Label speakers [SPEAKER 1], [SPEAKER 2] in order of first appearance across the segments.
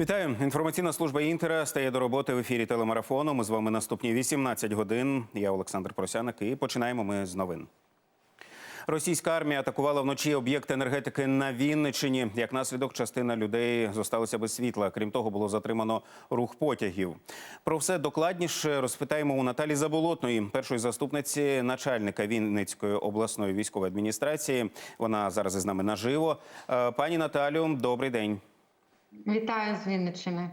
[SPEAKER 1] Вітаю! Інформаційна служба Інтера стає до роботи в ефірі телемарафону. Ми з вами наступні 18 годин. Я Олександр Просяник і починаємо ми з новин. Російська армія атакувала вночі об'єкт енергетики на Вінниччині. Як наслідок, частина людей зосталися без світла. Крім того, було затримано рух потягів. Про все докладніше розпитаємо у Наталі Заболотної, першої заступниці начальника Вінницької обласної військової адміністрації. Вона зараз із нами наживо. Е, Пані Наталю, добрий день.
[SPEAKER 2] Вітаю з Вінниччини.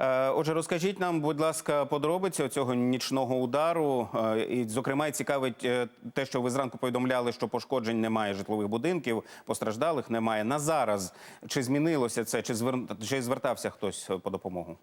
[SPEAKER 1] Е, Отже, розкажіть нам, будь ласка, подробиці цього нічного удару. Е, І, зокрема, цікавить е, те, що ви зранку повідомляли, що пошкоджень немає житлових будинків, постраждалих немає. На зараз чи змінилося це, чи звер- чи звертався хтось по допомогу?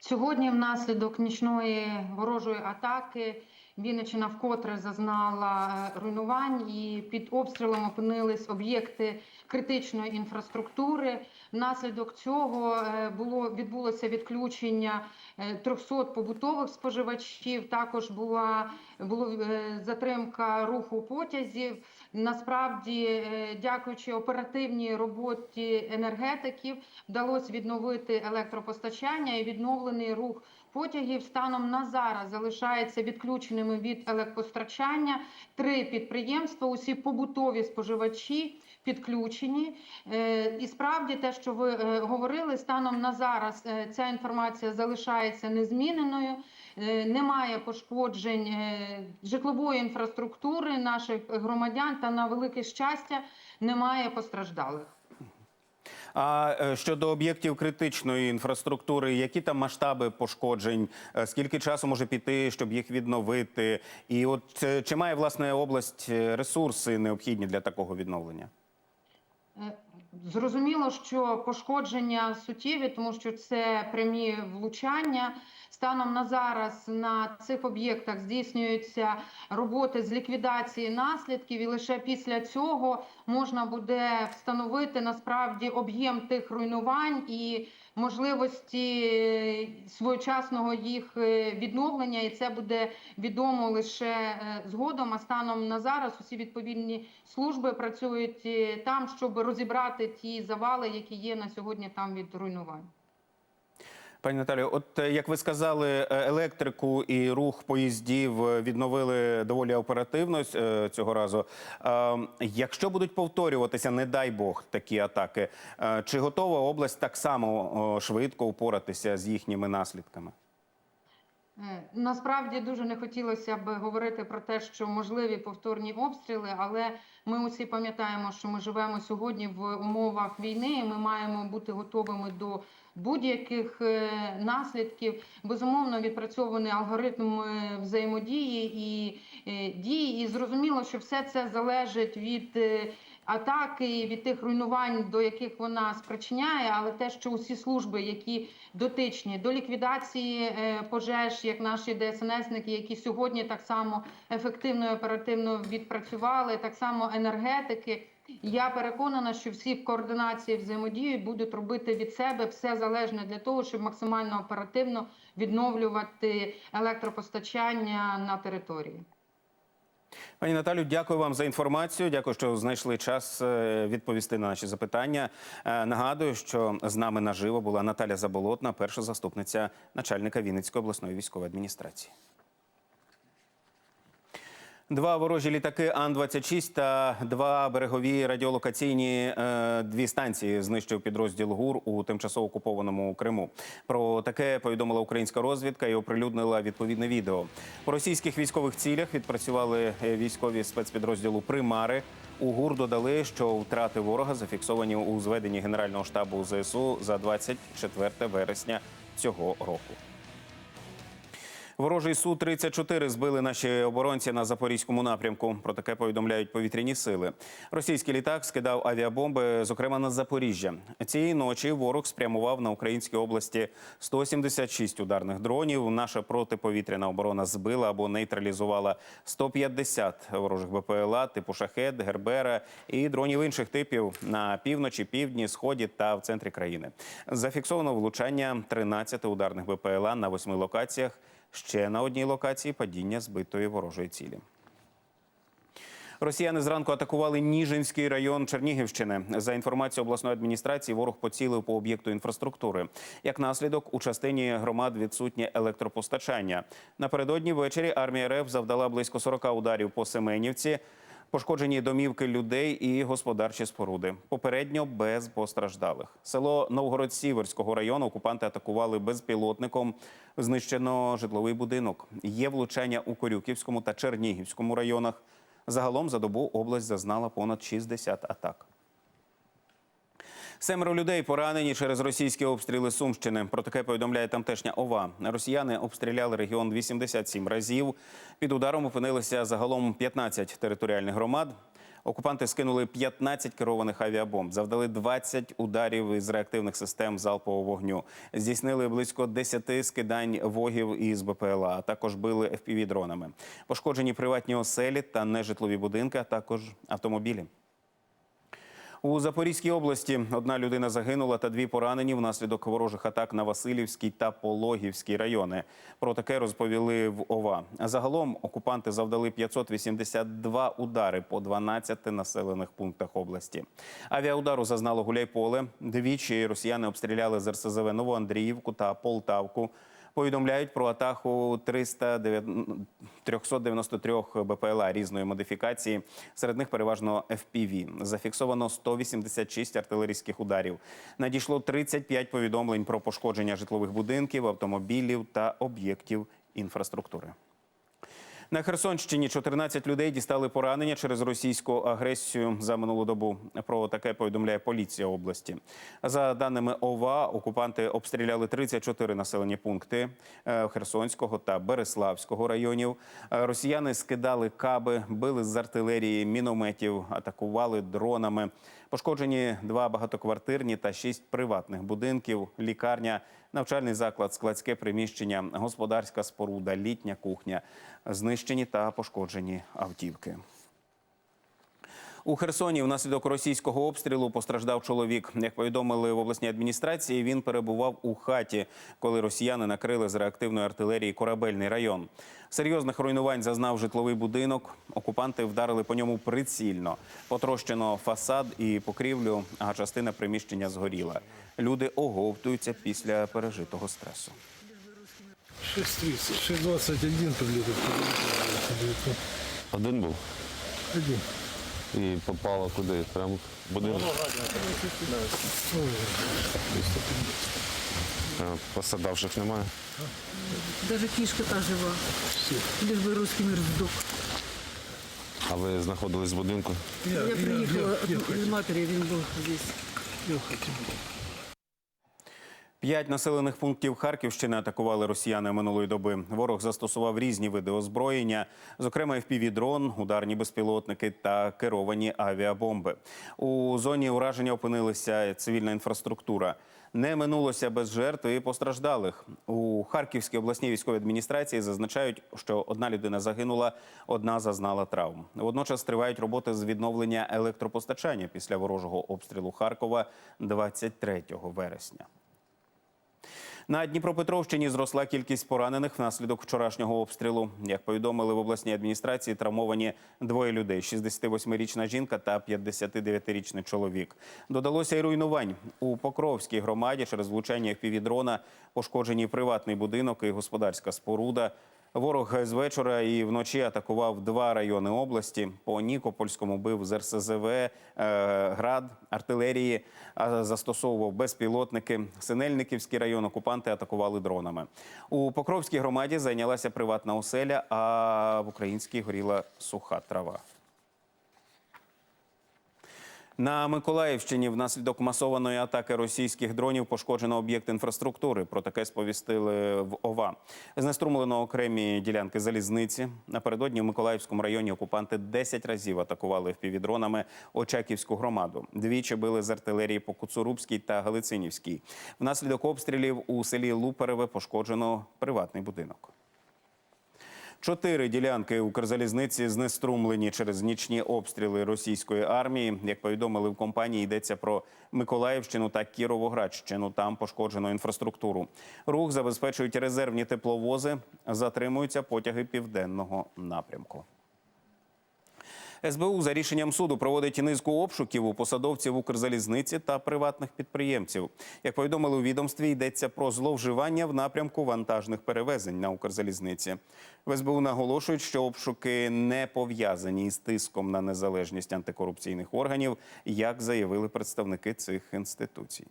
[SPEAKER 2] Сьогодні, внаслідок нічної ворожої атаки, Вінниччина вкотре зазнала е, руйнувань і під обстрілом опинились об'єкти критичної інфраструктури. Внаслідок цього е, було відбулося відключення е, 300 побутових споживачів. Також була було е, затримка руху потязів. Насправді, е, дякуючи оперативній роботі енергетиків, вдалося відновити електропостачання і відновлений рух потягів станом на зараз залишається відключеними від електропостачання три підприємства. Усі побутові споживачі підключені. Е, І справді, те, що ви е, говорили, станом на зараз е, ця інформація залишається незміненою. Немає пошкоджень житлової інфраструктури наших громадян та на велике щастя немає постраждалих.
[SPEAKER 1] А е, щодо об'єктів критичної інфраструктури, які там масштаби пошкоджень? Е, Скільки часу може піти, щоб їх відновити? І от е, чи має власне область ресурси необхідні для такого відновлення?
[SPEAKER 2] Зрозуміло, що пошкодження суттєві, тому що це прямі влучання. Станом на зараз на цих об'єктах здійснюються роботи з ліквідації наслідків, і лише після цього можна буде встановити насправді об'єм тих руйнувань і можливості е, своєчасного їх е, відновлення, і це буде відомо лише е, згодом. А станом на зараз усі відповідні служби працюють там, щоб розібрати ті завали, які є на сьогодні там від руйнувань.
[SPEAKER 1] Пані Наталію, от е, як ви сказали, е, електрику і рух поїздів е, відновили доволі оперативно цього разу. Якщо будуть повторюватися, не дай Бог, такі атаки, чи готова область так само швидко упоратися з їхніми наслідками?
[SPEAKER 2] Насправді дуже не хотілося б говорити про те, що можливі повторні обстріли, але ми усі пам'ятаємо, що ми живемо сьогодні в умовах війни. і Ми маємо бути готовими до будь-яких е, наслідків. Безумовно, відпрацьований алгоритм е, взаємодії і е, дії. І зрозуміло, що все це залежить від. Атаки від тих руйнувань, до яких вона спричиняє, але те, що усі служби, які дотичні до ліквідації пожеж, як наші ДСНСники, які сьогодні так само ефективно і оперативно відпрацювали, так само енергетики. Я переконана, що всі в координації взаємодії будуть робити від себе все залежне для того, щоб максимально оперативно відновлювати електропостачання на території.
[SPEAKER 1] Пані Наталю, дякую вам за інформацію. Дякую, що знайшли час е, відповісти на наші запитання. Е, Нагадую, що з нами наживо була Наталя Заболотна, перша заступниця начальника Вінницької обласної військової адміністрації. Два ворожі літаки Ан-26 та два берегові радіолокаційні е, дві станції знищив підрозділ ГУР у тимчасово окупованому Криму. Про таке повідомила українська розвідка і оприлюднила відповідне відео. По російських військових цілях відпрацювали е, військові спецпідрозділу Примари. У ГУР додали, що втрати ворога зафіксовані у зведенні Генерального штабу ЗСУ за 24 вересня цього року. Ворожий су 34 збили наші оборонці на запорізькому напрямку. Про таке повідомляють повітряні сили. Російський літак скидав авіабомби, зокрема на Запоріжжя. Цієї ночі ворог спрямував на Українській області 176 ударних дронів. Наша протиповітряна оборона збила або нейтралізувала 150 ворожих БПЛА типу шахет, гербера і дронів інших типів на півночі, півдні, сході та в центрі країни. Зафіксовано влучання 13 ударних БПЛА на восьми локаціях. Ще на одній локації падіння збитої ворожої цілі. Росіяни зранку атакували Ніжинський район Чернігівщини. За інформацією обласної адміністрації, ворог поцілив по об'єкту інфраструктури. Як наслідок, у частині громад відсутнє електропостачання. Напередодні ввечері армія РФ завдала близько 40 ударів по Семенівці. Пошкоджені домівки людей і господарчі споруди. Попередньо без постраждалих. Село Новгород-Сіверського району окупанти атакували безпілотником. Знищено житловий будинок. Є влучання у Корюківському та Чернігівському районах. Загалом за добу область зазнала понад 60 атак. Семеро людей поранені через російські обстріли Сумщини. Про таке повідомляє тамтешня ОВА. Росіяни обстріляли регіон 87 разів. Під ударом опинилися загалом 15 територіальних громад. Окупанти скинули 15 керованих авіабомб, завдали 20 ударів із реактивних систем залпового вогню. Здійснили близько 10 скидань вогів із БПЛА, а також били fpv дронами. Пошкоджені приватні оселі та нежитлові будинки, а також автомобілі. У Запорізькій області одна людина загинула та дві поранені внаслідок ворожих атак на Васильівський та Пологівський райони. Про таке розповіли в ОВА. Загалом окупанти завдали 582 удари по 12 населених пунктах області. Авіаудару зазнало Гуляйполе. Двічі росіяни обстріляли з РСЗВ Новоандріївку та Полтавку. Повідомляють про атаку 309 393 БПЛА різної модифікації. Серед них переважно FPV. Зафіксовано 186 артилерійських ударів. Надійшло 35 повідомлень про пошкодження житлових будинків, автомобілів та об'єктів інфраструктури. На Херсонщині 14 людей дістали поранення через російську агресію за минулу добу. Про таке повідомляє поліція області. За даними ОВА, окупанти обстріляли 34 населені пункти е, Херсонського та Береславського районів. Е, Росіяни скидали каби, били з артилерії, мінометів, атакували дронами. Пошкоджені два багатоквартирні та шість приватних будинків, лікарня, навчальний заклад, складське приміщення, господарська споруда, літня кухня, знищені та пошкоджені автівки. У Херсоні внаслідок російського обстрілу постраждав чоловік. Як повідомили в обласній адміністрації, він перебував у хаті, коли росіяни накрили з реактивної артилерії корабельний район. Серйозних руйнувань зазнав житловий будинок. Окупанти вдарили по ньому прицільно. Потрощено фасад і покрівлю, а частина приміщення згоріла. Люди оговтуються після пережитого стресу.
[SPEAKER 3] 6.30, 6.21 прилетел.
[SPEAKER 4] Один був
[SPEAKER 3] Один.
[SPEAKER 4] І попало куди? Прямо в будинок. Посадавших немає.
[SPEAKER 5] Навіть кішка та жива. Лишь би русський мир здох.
[SPEAKER 4] А ви знаходились в будинку?
[SPEAKER 3] Я,
[SPEAKER 5] Я приїхала
[SPEAKER 3] я, я,
[SPEAKER 5] від матері, він був здесь.
[SPEAKER 1] П'ять населених пунктів Харківщини атакували росіяни минулої доби. Ворог застосував різні види озброєння, зокрема FPV-дрон, ударні безпілотники та керовані авіабомби. У зоні ураження опинилася цивільна інфраструктура. Не минулося без жертв і постраждалих. У Харківській обласній військовій адміністрації зазначають, що одна людина загинула, одна зазнала травм. Водночас тривають роботи з відновлення електропостачання після ворожого обстрілу Харкова 23 вересня. На Дніпропетровщині зросла кількість поранених внаслідок вчорашнього обстрілу. Як повідомили в обласній адміністрації, травмовані двоє людей: 68-річна жінка та 59-річний чоловік. Додалося й руйнувань у Покровській громаді через влучання дрона пошкоджені приватний будинок і господарська споруда. Ворог з вечора і вночі атакував два райони області. По Нікопольському бив з РСЗВ, е, град, артилерії, застосовував безпілотники. Синельниківський район окупанти атакували дронами. У Покровській громаді зайнялася приватна оселя, а в українській горіла суха трава. На Миколаївщині внаслідок масованої атаки російських дронів пошкоджено об'єкт інфраструктури. Про таке сповістили в ОВА. Знеструмлено окремі ділянки залізниці. Напередодні в Миколаївському районі окупанти 10 разів атакували впівдронами Очаківську громаду. Двічі били з артилерії по Куцурубській та Галицинівській. Внаслідок обстрілів у селі Лупереве пошкоджено приватний будинок. Чотири ділянки Укрзалізниці знеструмлені через нічні обстріли російської армії. Як повідомили в компанії, йдеться про Миколаївщину та Кіровоградщину. Там пошкоджено інфраструктуру. Рух забезпечують резервні тепловози. Затримуються потяги південного напрямку. СБУ за рішенням суду проводить низку обшуків у посадовців Укрзалізниці та приватних підприємців. Як повідомили у відомстві, йдеться про зловживання в напрямку вантажних перевезень на Укрзалізниці. В СБУ наголошують, що обшуки не пов'язані із тиском на незалежність антикорупційних органів, як заявили представники цих інституцій.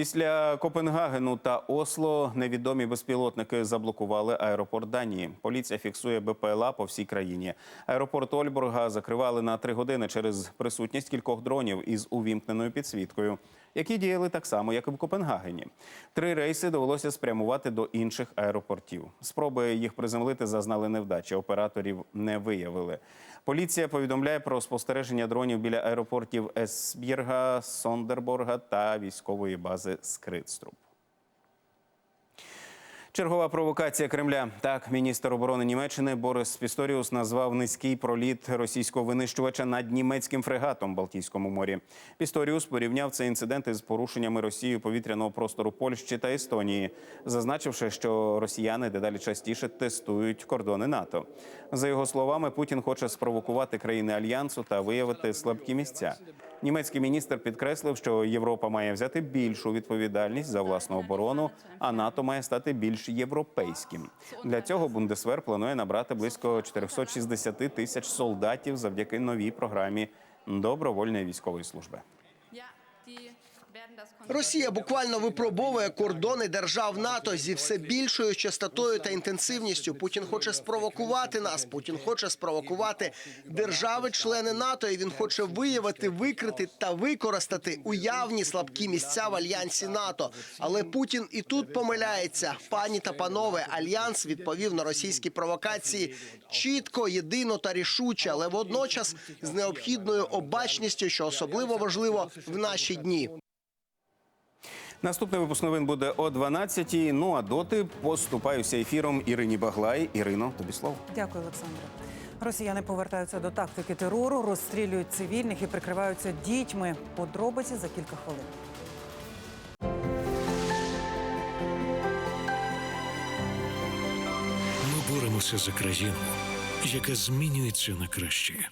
[SPEAKER 1] Після Копенгагену та Осло невідомі безпілотники заблокували аеропорт Данії. Поліція фіксує БПЛА по всій країні. Аеропорт Ольборга закривали на три години через присутність кількох дронів із увімкненою підсвіткою, які діяли так само, як і в Копенгагені. Три рейси довелося спрямувати до інших аеропортів. Спроби їх приземлити зазнали невдачі. Операторів не виявили. Поліція повідомляє про спостереження дронів біля аеропортів Есбірга, Сондерборга та військової бази Скритструб. Чергова провокація Кремля. Так, міністр оборони Німеччини Борис Пісторіус назвав низький проліт російського винищувача над німецьким фрегатом в Балтійському морі. Пісторіус порівняв цей інцидент із порушеннями Росією повітряного простору Польщі та Естонії, зазначивши, що росіяни дедалі частіше тестують кордони НАТО. За його словами, Путін хоче спровокувати країни альянсу та виявити слабкі місця. Німецький міністр підкреслив, що Європа має взяти більшу відповідальність за власну оборону, а НАТО має стати більш європейським. Для цього Бундесвер планує набрати близько 460 тисяч солдатів завдяки новій програмі добровольної військової служби.
[SPEAKER 6] Росія буквально випробовує кордони держав НАТО зі все більшою частотою та інтенсивністю. Путін хоче спровокувати нас. Путін хоче спровокувати держави-члени НАТО. І він хоче виявити, викрити та використати уявні слабкі місця в альянсі НАТО. Але Путін і тут помиляється. Пані та панове, альянс відповів на російські провокації чітко, єдино та рішуче, але водночас з необхідною обачністю, що особливо важливо в наші дні.
[SPEAKER 1] Наступний випуск новин буде о 12-й. Ну а доти поступаюся ефіром Ірині Баглай. Ірино, тобі слово.
[SPEAKER 7] Дякую, Олександре. Росіяни повертаються до тактики терору, розстрілюють цивільних і прикриваються дітьми. Подробиці за кілька хвилин.
[SPEAKER 8] Ми боремося за країну, яка змінюється на краще.